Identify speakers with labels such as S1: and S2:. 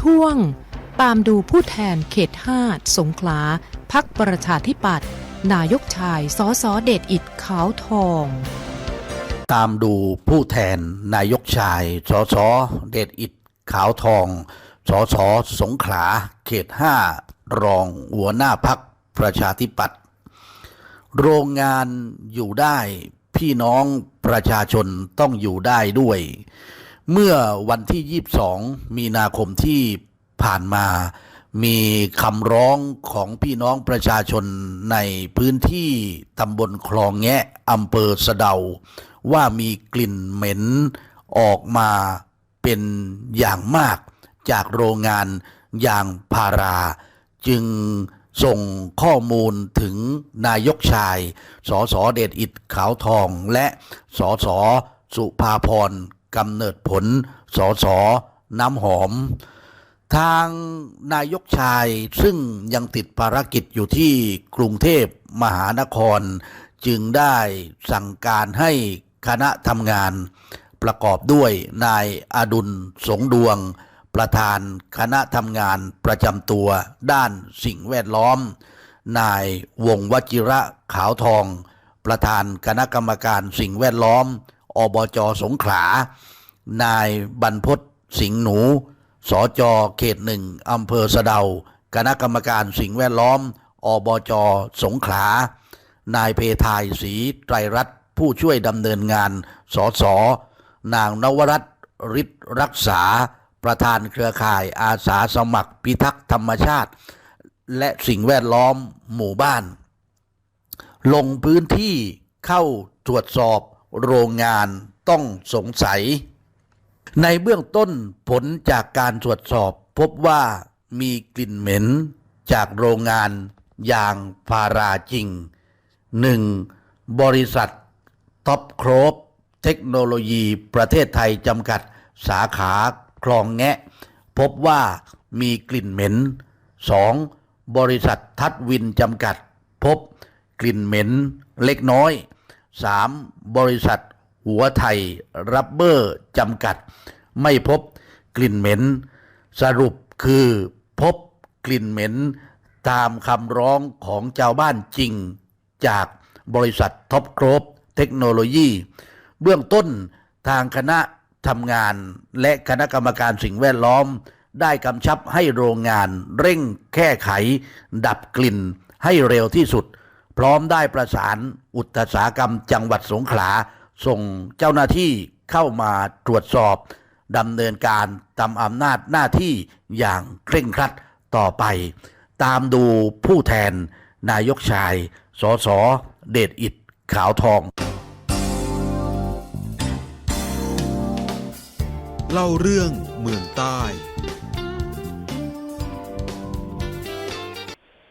S1: ช่วง ตามดูผู้แทนเขต5สงขลาพักประชาธิปัตย์นายกชายสอสอเดชอิดขาวทอง
S2: ตามดูผู้แทนนายกชายสอสอเดชอิดขาวทองสอสอสงขลาเขต5รองหัวหน้าพักประชาธิปัตย์โรงงานอยู่ได้พี่น้องประชาชนต้องอยู่ได้ด้วย เมื่อวันที่ 22 มีนาคมที่ผ่านมามีคำร้องของพี่น้องประชาชนในพื้นที่ตำบลคลองแงะอำเภอสะเดา ว่ามีกลิ่นเหม็นออกมาเป็นอย่างมากจากโรงงานยางพารา จึงส่งข้อมูลถึงนายกชาย สสเดชอิดขาวทองและสสสุภาพร กำเนิดผลสสน้ำหอม ทางนายกชายซึ่งยังติดภารกิจอยู่ที่กรุงเทพมหานคร จึงได้สั่งการให้คณะทำงาน ประกอบด้วยนายอดุลสงดวง ประธานคณะทำงานประจำตัวด้านสิ่งแวดล้อม นายวงวจิระขาวทอง ประธานคณะกรรมการสิ่งแวดล้อม อบจสงขลา นายบรรพศสิงห์หนู สจเขตหนึ่งอำเภอสะเดา คณะกรรมการสิ่งแวดล้อม อบจสงขลา นายเพทายศรีไตรรัตน์ผู้ช่วยดำเนินงาน สส นางนวรัตน์ฤทธิรักษา ประธานเครือข่ายอาสาสมัครพิทักษ์ธรรมชาติ และสิ่งแวดล้อมหมู่บ้าน ลงพื้นที่เข้าตรวจสอบ โรงงานต้องสงสัย ในเบื้องต้นผลจากการตรวจสอบพบว่ามีกลิ่นเหม็นจากโรงงานยางพาราจริง 1. บริษัทท็อปโครบเทคโนโลยีประเทศไทยจำกัดสาขาคลองแงะ พบว่ามีกลิ่นเหม็น 2. บริษัททัดวินจำกัด พบกลิ่นเหม็นเล็กน้อย 3. บริษัท หัวไทย รับเบอร์จำกัด ไม่พบกลิ่นเหม็น สรุปคือพบกลิ่นเหม็น ตามคำร้องของชาวบ้านจริง จากบริษัทท็อปครบเทคโนโลยี เบื้องต้นทางคณะทำงานและคณะกรรมการสิ่งแวดล้อม ได้กำชับให้โรงงานเร่งแก้ไข ดับกลิ่นให้เร็วที่สุด พร้อมได้ประสานอุตสาหกรรมจังหวัดสงขลา ส่งเจ้าหน้าที่เข้ามาตรวจสอบดำเนินการตามอำนาจหน้าที่อย่างเคร่งครัดต่อไป ตามดูผู้แทนนายกชาย สสเดชอิดขาวทอง
S3: เล่าเรื่องเมืองใต้